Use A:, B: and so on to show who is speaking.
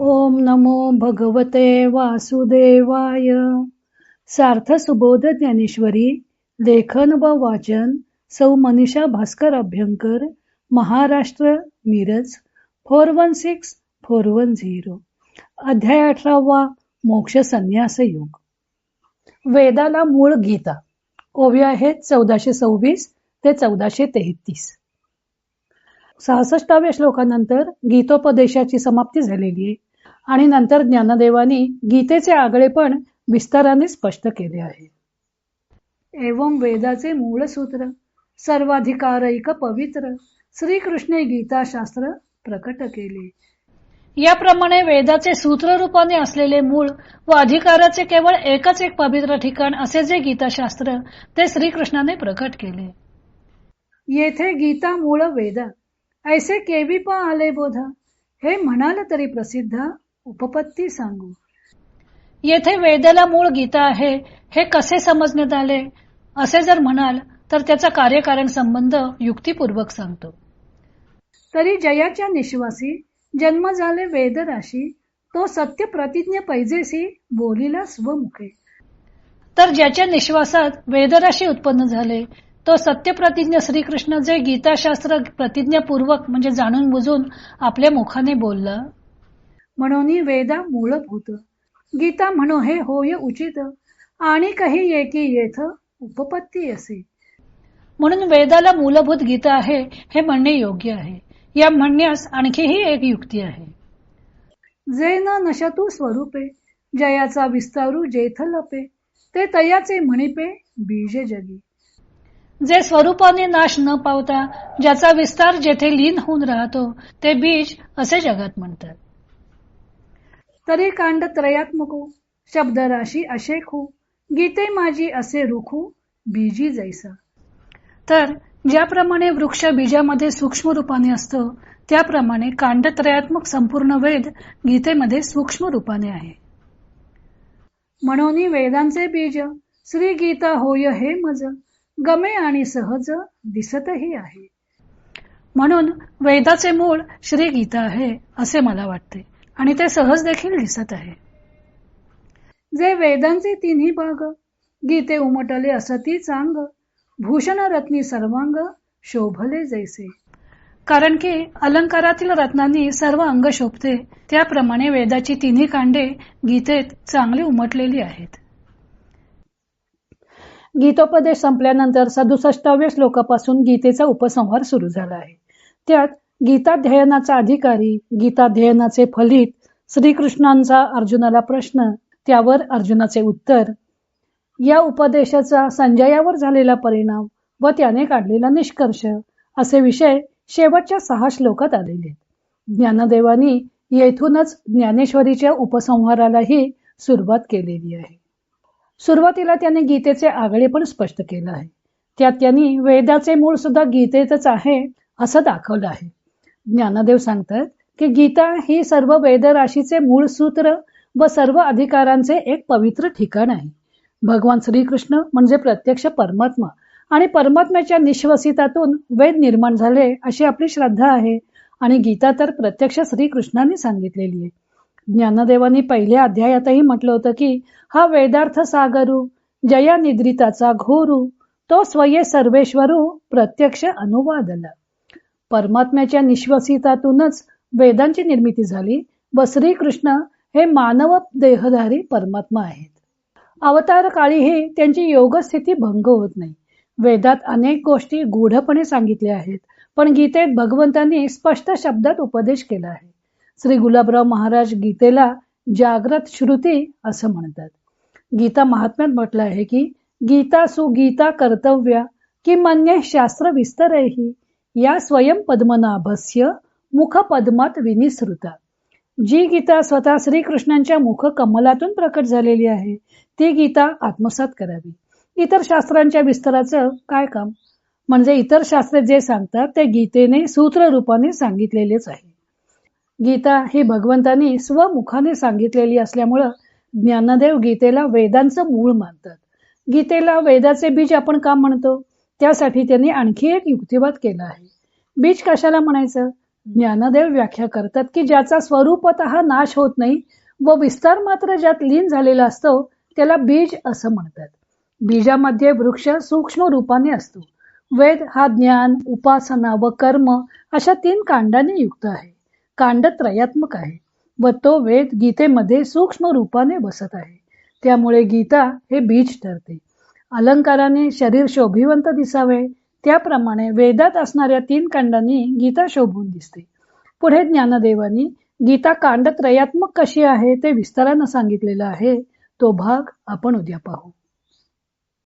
A: ओम नमो भगवते वासुदेवाय. सार्थ सुबोध ज्ञानेश्वरी लेखन व वाचन सौ Manisha Bhaskar Abhyankar Maharashtra Miraj four one six four one zero. अध्याय अठरावा मोक्ष संन्यास योग. वेदाला मूळ गीता. ओव्या आहेत चौदाशे सव्वीस ते चौदाशे तेहतीस. सहासष्टाव्या श्लोकानंतर गीतोपदेशाची समाप्ती झालेली आहे. आणि नंतर ज्ञानदेवानी गीतेचे आगळेपण विस्ताराने स्पष्ट केले आहे. एवं वेदाचे मूळ सूत्र सर्वाधिकारैक पवित्र श्रीकृष्णे गीताशास्त्र प्रकट केले. याप्रमाणे वेदाचे सूत्र रूपाने असलेले मूळ व अधिकाराचे केवळ एकच एक पवित्र ठिकाण असे जे गीताशास्त्र ते श्रीकृष्णाने प्रकट केले. येथे गीता मूळ वेदा ऐसे केवी पा आले बोधा. हे म्हणाल तरी प्रसिद्ध उपपत्ती सांगू. येथे वेदला मूळ गीता आहे. हे कसे समजण्यात आले? असे जर म्हणाल तर त्याचा कार्यकारण संबंध युक्तीपूर्वक सांगतो. तरी जयाच्या निश्वासी जन्म झाले वेद राशी. तो सत्य प्रतिज्ञ पैजेसी बोलीला स्वमुखे. तर ज्याच्या निश्वासात वेदराशी उत्पन्न झाले तो सत्य प्रतिज्ञ श्रीकृष्ण जे गीताशास्त्र प्रतिज्ञापूर्वक म्हणजे जाणून बुजून आपल्या मुखाने बोलला म्हणून वेदा मूळभूत गीता म्हणो हे होय उचित आणि काही एकी येथ उपपत्ती असे. म्हणून वेदाला मूलभूत गीता आहे हे म्हणणे योग्य आहे. या म्हणण्यास आणखीही एक युक्ती आहे. जे न नशतू स्वरूपे जयाचा विस्तारू जेथ लपे ते तयाचे म्हणिपे बीज जगी. जे स्वरूपाने नाश न पावता ज्याचा विस्तार जेथे लीन होऊन राहतो ते बीज असे जगात म्हणतात. तरी कांड त्रयात्मको शब्दराशी अशेखू गीते माझी असे रुखू बीजी जैसा. तर ज्याप्रमाणे वृक्ष बीजामध्ये सूक्ष्म रूपाने असतो त्याप्रमाणे कांडत्रयात्मक संपूर्ण वेद गीतेमध्ये सूक्ष्म रूपाने आहे. म्हणून वेदांचे बीज श्री गीता होय हे मज गमे आणि सहज दिसतही आहे. म्हणून वेदाचे मूळ श्री गीता आहे असे मला वाटते. आणि ते सहज देखील दिसत आहे. जे वेदांचे तिन्ही भाग गीते उमटले असती चांग भूषण रत्नी सर्वांग शोभले जैसे. कारण की अलंकारातील रत्नांनी सर्व अंग शोभते त्याप्रमाणे वेदाची तिन्ही कांडे गीतेत चांगली उमटलेली आहेत. गीतोपदेश संपल्यानंतर सदुसष्टाव्या श्लोकापासून गीतेचा उपसंहार सुरू झाला आहे. त्यात गीताध्ययनाचा अधिकारी गीताध्ययनाचे फलित श्रीकृष्णांचा अर्जुनाला प्रश्न त्यावर अर्जुनाचे उत्तर या उपदेशाचा संजयावर झालेला परिणाम व त्याने काढलेला निष्कर्ष असे विषय शेवटच्या सहा श्लोकात आलेले ज्ञानदेवानी येथूनच ज्ञानेश्वरीच्या उपसंहारालाही सुरुवात केलेली आहे. सुरुवातीला त्याने गीतेचे आगळे पण स्पष्ट केलं आहे. त्यात त्यांनी वेदाचे मूळ सुद्धा गीतेतच आहे असं दाखवलं आहे. ज्ञानदेव सांगतात की गीता ही सर्व वेदराशीचे मूळ सूत्र व सर्व अधिकारांचे एक पवित्र ठिकाण आहे. भगवान श्रीकृष्ण म्हणजे प्रत्यक्ष परमात्मा आणि परमात्म्याच्या निश्वसितातून वेद निर्माण झाले अशी आपली श्रद्धा आहे आणि गीता तर प्रत्यक्ष श्रीकृष्णाने सांगितलेली आहे. ज्ञानदेवांनी पहिल्या अध्यायातही म्हटलं होतं की हा वेदार्थ सागरू जया निद्रिताचा घोरू तो स्वये सर्वेश्वरू प्रत्यक्ष अनुवादला. परमात्म्याच्या निश्वसितातूनच वेदांची निर्मिती झाली व श्रीकृष्ण हे मानव देहधारी परमात्मा आहेत. अवतार काळीही त्यांची योगस्थिती भंग होत नाही. वेदात अनेक गोष्टी गूढपणे सांगितल्या आहेत पण गीतेत भगवंतांनी स्पष्ट शब्दात उपदेश केला आहे. श्री गुलाबराव महाराज गीतेला जागृत श्रुती असं म्हणतात. गीता महात्म्यात म्हटलं आहे की गीता सुगीता कर्तव्य कि मन्य शास्त्र विस्तरही या स्वयं पद्मनाभस्य मुख पद्मात विनिसृता. जी गीता स्वतः श्रीकृष्णांच्या मुख कमलातून प्रकट झालेली आहे ती गीता आत्मसात करावी. इतर शास्त्रांच्या विस्ताराचं काय काम? म्हणजे इतर शास्त्रे जे सांगतात ते गीतेने सूत्र रूपाने सांगितलेलेच आहे. गीता ही भगवंतांनी स्वमुखाने सांगितलेली असल्यामुळं ज्ञानदेव गीतेला वेदांचं मूळ मानतात. गीतेला वेदाचे बीज आपण का म्हणतो? त्यासाठी त्यांनी आणखी एक युक्तिवाद केला आहे. बीज कशाला म्हणायचं? ज्ञानदेव व्याख्या करतात की ज्याचा स्वरूपत नाश होत नाही व विस्तार मात्र ज्यात लीन झालेला असतो त्याला बीज असं म्हणतात. बीजामध्ये वृक्ष सूक्ष्म रूपाने असतो. वेद हा ज्ञान उपासना व कर्म अशा तीन कांडाने युक्त आहे. कांड त्रयात्मक आहे व तो वेद गीतेमध्ये सूक्ष्म रूपाने बसत आहे. त्यामुळे गीता हे बीज ठरते. अलंकाराने शरीर शोभिवंत दिसावे त्याप्रमाणे वेदात असणाऱ्या तीन कांडांनी गीता शोभून दिसते. पुढे ज्ञानदेवानी गीता कांड त्रयात्मक कशी आहे ते विस्तारानं सांगितलेलं आहे. तो भाग आपण उद्या पाहू.